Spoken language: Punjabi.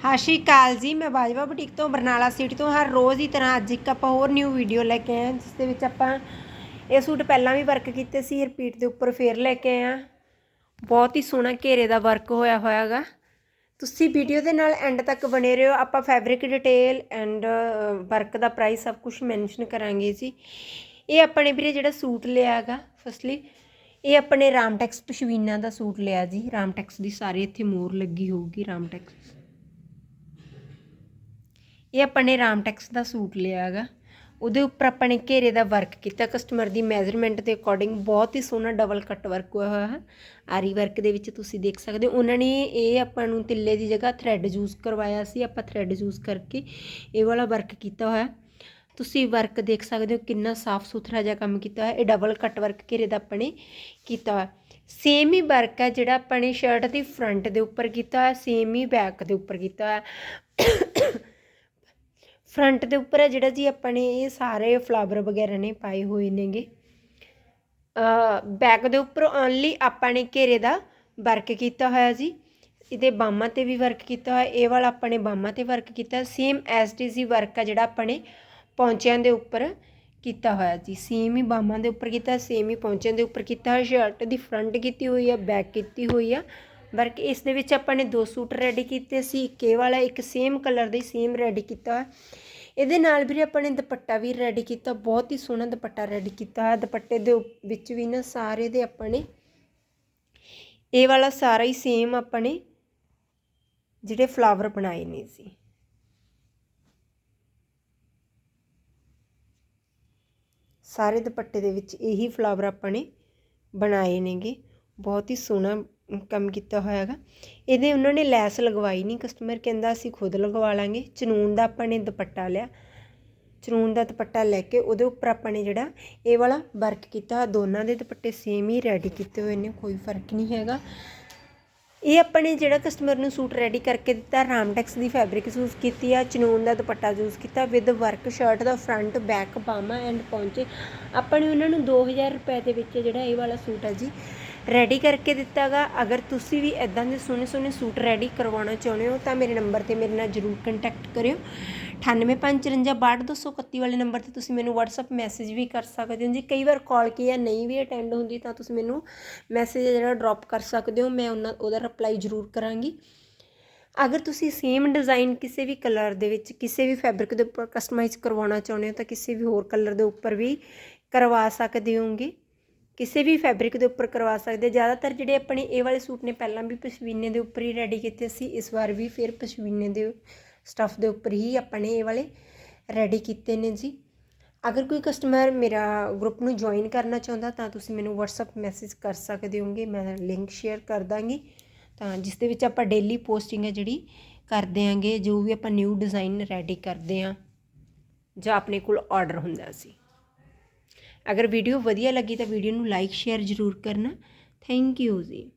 ਸਤਿ ਸ਼੍ਰੀ ਅਕਾਲ ਜੀ। ਮੈਂ ਬਾਜਵਾ ਬੁਟੀਕ ਤੋਂ ਬਰਨਾਲਾ ਸਿਟੀ ਤੋਂ ਹਰ ਰੋਜ਼ ਦੀ ਤਰ੍ਹਾਂ ਅੱਜ ਇੱਕ ਆਪਾਂ ਹੋਰ ਨਿਊ ਵੀਡੀਓ ਲੈ ਕੇ ਆਏ ਹਾਂ, ਜਿਸ ਦੇ ਵਿੱਚ ਆਪਾਂ ਇਹ ਸੂਟ ਪਹਿਲਾਂ ਵੀ ਵਰਕ ਕੀਤੇ ਸੀ ਰਿਪੀਟ ਦੇ ਉੱਪਰ ਫੇਰ ਲੈ ਕੇ ਆਏ ਹਾਂ। ਬਹੁਤ ਹੀ ਸੋਹਣਾ ਘੇਰੇ ਦਾ ਵਰਕ ਹੋਇਆ ਹੋਇਆਗਾ। ਤੁਸੀਂ ਵੀਡੀਓ ਦੇ ਨਾਲ ਐਂਡ ਤੱਕ ਬਣੇ ਰਹੋ। ਆਪਾਂ ਫੈਬਰਿਕ ਡਿਟੇਲ ਐਂਡ ਵਰਕ ਦਾ ਪ੍ਰਾਈਸ ਸਭ ਕੁਝ ਮੈਂਸ਼ਨ ਕਰਾਂਗੇ ਜੀ। ਇਹ ਆਪਣੇ ਵੀਰੇ ਜਿਹੜਾ ਸੂਟ ਲਿਆ ਹੈਗਾ ਫਸਟਲੀ ਇਹ ਆਪਣੇ ਰਾਮਟੈਕਸ ਪਸ਼ਵੀਨਾ ਦਾ ਸੂਟ ਲਿਆ ਜੀ। ਰਾਮਟੈਕਸ ਦੀ ਸਾਰੀ ਇੱਥੇ ਮੋਰ ਲੱਗੀ ਹੋਊਗੀ, ਰਾਮਟੈਕਸ। ਇਹ ਆਪਾਂ ਨੇ ਰਾਮਟੈਕਸ ਦਾ ਸੂਟ ਲਿਆ ਹੈਗਾ। ਉਹਦੇ ਉੱਪਰ ਆਪਾਂ ਨੇ ਘੇਰੇ ਦਾ ਵਰਕ ਕੀਤਾ। ਕਸਟਮਰ ਦੀ ਮੈਜ਼ਰਮੈਂਟ ਦੇ ਅਕੋਰਡਿੰਗ ਬਹੁਤ ਹੀ ਸੋਹਣਾ ਡਬਲ ਕੱਟ ਵਰਕ ਹੋਇਆ ਹੋਇਆ ਹੈ। ਆਰੀ ਵਰਕ ਦੇ ਵਿੱਚ ਤੁਸੀਂ ਦੇਖ ਸਕਦੇ ਹੋ। ਉਹਨਾਂ ਨੇ ਇਹ ਆਪਾਂ ਨੂੰ ਤਿੱਲੇ ਦੀ ਜਗ੍ਹਾ ਥ੍ਰੈਡ ਯੂਜ਼ ਕਰਵਾਇਆ ਸੀ। ਆਪਾਂ ਥ੍ਰੈਡ ਯੂਜ਼ ਕਰਕੇ ਇਹ ਵਾਲਾ ਵਰਕ ਕੀਤਾ ਹੋਇਆ। ਤੁਸੀਂ ਵਰਕ ਦੇਖ ਸਕਦੇ ਹੋ ਕਿੰਨਾ ਸਾਫ਼ ਸੁਥਰਾ ਜਿਹਾ ਕੰਮ ਕੀਤਾ ਹੋਇਆ। ਇਹ ਡਬਲ ਕੱਟ ਵਰਕ ਘੇਰੇ ਦਾ ਆਪਾਂ ਨੇ ਕੀਤਾ ਹੋਇਆ। ਸੇਮ ਹੀ ਵਰਕ ਹੈ ਜਿਹੜਾ ਆਪਾਂ ਨੇ ਸ਼ਰਟ ਦੀ ਫਰੰਟ ਦੇ ਉੱਪਰ ਕੀਤਾ ਹੋਇਆ। ਸੇਮ ਹੀ ਬੈਕ ਦੇ ਉੱਪਰ ਕੀਤਾ ਹੋਇਆ। ਫਰੰਟ ਦੇ ਉੱਪਰ ਹੈ ਜਿਹੜਾ ਜੀ ਆਪਾਂ ਨੇ ਇਹ ਸਾਰੇ ਫਲਾਵਰ ਵਗੈਰਾ ਨੇ ਪਾਏ ਹੋਏ ਨੇਗੇ। ਬੈਕ ਦੇ ਉੱਪਰ ਓਨਲੀ ਆਪਾਂ ਨੇ ਘੇਰੇ ਦਾ ਵਰਕ ਕੀਤਾ ਹੋਇਆ ਜੀ। ਇਹਦੇ ਬਾਹਾਂ ਤੇ ਵੀ ਵਰਕ ਕੀਤਾ ਹੋਇਆ, ਇਹ ਵਾਲਾ ਆਪਾਂ ਨੇ ਬਾਹਾਂ ਤੇ ਵਰਕ ਕੀਤਾ same S T C work ਆ ਜਿਹੜਾ ਆਪਾਂ ਨੇ ਪੌਂਚਿਆਂ ਦੇ ਉੱਪਰ ਕੀਤਾ ਹੋਇਆ ਜੀ। ਸੇਮ ਹੀ ਬਾਹਾਂ ਦੇ ਉੱਪਰ ਕੀਤਾ ਸੇਮ ਹੀ ਪੌਂਚਿਆਂ ਦੇ ਉੱਪਰ ਕੀਤਾ ਹੋਇਆ ਸ਼ਰਟ ਦੀ ਫਰੰਟ ਕੀਤੀ ਹੋਈ ਆ ਬੈਕ ਕੀਤੀ ਹੋਈ ਆ। ਵਰਕ ਇਸ ਦੇ ਵਿੱਚ ਆਪਾਂ ਨੇ ਦੋ ਸੂਟ ਰੈਡੀ ਕੀਤੇ ਸੀ, ਇੱਕ ਇਹ ਵਾਲਾ, ਇੱਕ ਸੇਮ ਕਲਰ ਦੇ ਸੇਮ ਰੈਡੀ ਕੀਤਾ। ਇਹਦੇ ਨਾਲ ਵੀ ਆਪਾਂ ਨੇ ਦੁਪੱਟਾ ਵੀ ਰੈਡੀ ਕੀਤਾ, ਬਹੁਤ ਹੀ ਸੋਹਣਾ ਦੁਪੱਟਾ ਰੈਡੀ ਕੀਤਾ। ਦੁਪੱਟੇ ਦੇ ਵਿੱਚ ਵੀ ਨਾ ਸਾਰੇ ਦੇ ਆਪਾਂ ਨੇ ਇਹ ਵਾਲਾ ਸਾਰਾ ਹੀ ਸੇਮ ਆਪਾਂ ਨੇ ਜਿਹੜੇ ਫਲਾਵਰ ਬਣਾਏ ਨੇ ਸੀ ਸਾਰੇ ਦੁਪੱਟੇ ਦੇ ਵਿੱਚ ਇਹੀ ਫਲਾਵਰ ਆਪਾਂ ਨੇ ਬਣਾਏ ਨੇਗੇ। ਬਹੁਤ ਹੀ ਸੋਹਣਾ ਕੰਮ ਕੀਤਾ ਹੋਇਆ ਹੈਗਾ ਇਹਦੇ ਉਹਨਾਂ ਨੇ ਲੈਸ ਲਗਵਾਈ ਨਹੀਂ ਕਸਟਮਰ ਕਹਿੰਦਾ, ਅਸੀਂ ਖੁਦ ਲਗਵਾ ਲਾਂਗੇ। ਚਨੂਨ ਦਾ ਆਪਾਂ ਨੇ ਦੁਪੱਟਾ ਲਿਆ। ਚਨੂਨ ਦਾ ਦੁਪੱਟਾ ਲੈ ਕੇ ਉਹਦੇ ਉੱਪਰ ਆਪਾਂ ਨੇ ਜਿਹੜਾ ਇਹ ਵਾਲਾ ਵਰਕ ਕੀਤਾ। ਦੋਨਾਂ ਦੇ ਦੁਪੱਟੇ ਸੇਮ ਹੀ ਰੈਡੀ ਕੀਤੇ ਹੋਏ ਨੇ, ਕੋਈ ਫ਼ਰਕ ਨਹੀਂ ਹੈਗਾ। ਇਹ ਆਪਾਂ ਨੇ ਜਿਹੜਾ ਕਸਟਮਰ ਨੂੰ ਸੂਟ ਰੈਡੀ ਕਰਕੇ ਦਿੱਤਾ ਰਾਮਟੈਕਸ ਦੀ ਫੈਬਰਿਕ ਯੂਜ਼ ਕੀਤੀ ਆ, ਚਨੂਨ ਦਾ ਦੁਪੱਟਾ ਯੂਜ਼ ਕੀਤਾ। ਵਿਦ ਵਰਕ ਸ਼ਰਟ ਦਾ ਫਰੰਟ ਬੈਕ ਬਾਹਾਂ ਐਂਡ ਪੌਂਚੇ ਆਪਾਂ ਨੇ ਉਹਨਾਂ ਨੂੰ 2000 ਰੁਪਏ ਦੇ ਵਿੱਚ ਜਿਹੜਾ ਇਹ ਵਾਲਾ ਸੂਟ ਆ ਜੀ ਰੈਡੀ ਕਰਕੇ ਦਿੱਤਾਗਾ ਅਗਰ ਤੁਸੀਂ ਵੀ ਇਦਾਂ ਦੇ ਸੋਹਣੇ ਸੋਹਣੇ ਸੂਟ ਰੈਡੀ ਕਰਵਾਉਣਾ ਚਾਹੁੰਦੇ ਹੋ, ਤਾਂ ਮੇਰੇ ਨੰਬਰ ਤੇ ਮੇਰੇ ਨਾਲ ਜਰੂਰ ਕੰਟੈਕਟ ਕਰਿਓ। 9854523231 ਵਾਲੇ ਨੰਬਰ ਤੇ ਤੁਸੀਂ ਮੈਨੂੰ WhatsApp ਮੈਸੇਜ ਵੀ ਕਰ ਸਕਦੇ ਹੋ। ਜੀ ਕਈ ਵਾਰ ਕਾਲ ਕੀ ਹੈ ਨਹੀਂ ਵੀ ਅਟੈਂਡ ਹੁੰਦੀ, ਤਾਂ ਤੁਸੀਂ ਮੈਨੂੰ ਮੈਸੇਜ ਜਿਹੜਾ ਡ੍ਰੌਪ ਕਰ ਸਕਦੇ ਹੋ। ਮੈਂ ਉਹਨਾਂ, ਉਹਦਾ ਰਿਪਲਾਈ ਜ਼ਰੂਰ ਕਰਾਂਗੀ। ਅਗਰ ਤੁਸੀਂ ਸੇਮ ਡਿਜ਼ਾਈਨ ਕਿਸੇ ਵੀ ਕਲਰ ਦੇ ਵਿੱਚ, ਕਿਸੇ ਵੀ ਫੈਬਰਿਕ ਦੇ ਉੱਪਰ ਕਸਟਮਾਈਜ਼ ਕਰਵਾਉਣਾ ਚਾਹੁੰਦੇ ਹੋ, ਤਾਂ ਕਿਸੇ ਵੀ ਹੋਰ ਕਲਰ ਦੇ ਉੱਪਰ ਵੀ ਕਰਵਾ ਸਕਦੇ ਹੋਗੇ। ਕਿਸੇ ਵੀ ਫੈਬਰਿਕ ਦੇ ਉੱਪਰ ਕਰਵਾ ਸਕਦੇ ਜ਼ਿਆਦਾਤਰ ਜਿਹੜੇ ਆਪਣੇ ਇਹ ਵਾਲੇ ਸੂਟ ਨੇ, ਪਹਿਲਾਂ ਵੀ ਪਸ਼ਮੀਨੇ ਦੇ ਉੱਪਰ ਹੀ ਰੈਡੀ ਕੀਤੇ ਸੀ, ਇਸ ਵਾਰ ਵੀ ਫਿਰ ਪਸ਼ਮੀਨੇ ਦੇ ਸਟਫ ਦੇ ਉੱਪਰ ਹੀ ਆਪਾਂ ਨੇ ਇਹ ਵਾਲੇ ਰੈਡੀ ਕੀਤੇ ਨੇ ਜੀ। ਅਗਰ ਕੋਈ ਕਸਟਮਰ ਮੇਰਾ ਗਰੁੱਪ ਨੂੰ ਜੁਆਇਨ ਕਰਨਾ ਚਾਹੁੰਦਾ, ਤਾਂ ਤੁਸੀਂ ਮੈਨੂੰ WhatsApp ਮੈਸੇਜ ਕਰ ਸਕਦੇ ਹੋਗੇ ਮੈਂ ਲਿੰਕ ਸ਼ੇਅਰ ਕਰ ਦਾਂਗੀ। ਤਾਂ ਜਿਸ ਦੇ ਵਿੱਚ ਆਪਾਂ ਡੇਲੀ ਪੋਸਟਿੰਗ ਹੈ ਜਿਹੜੀ ਕਰਦੇ ਆਂਗੇ ਜੋ ਵੀ ਆਪਾਂ ਨਿਊ ਡਿਜ਼ਾਈਨ ਰੈਡੀ ਕਰਦੇ ਆਂ ਜਾਂ ਆਪਣੇ ਕੋਲ ਆਰਡਰ ਹੁੰਦਾ ਸੀ। ਅਗਰ ਵੀਡੀਓ ਵਧੀਆ ਲੱਗੀ ਤਾਂ ਵੀਡੀਓ ਨੂੰ ਲਾਈਕ ਸ਼ੇਅਰ ਜ਼ਰੂਰ ਕਰਨਾ। ਥੈਂਕ ਯੂ ਜੀ।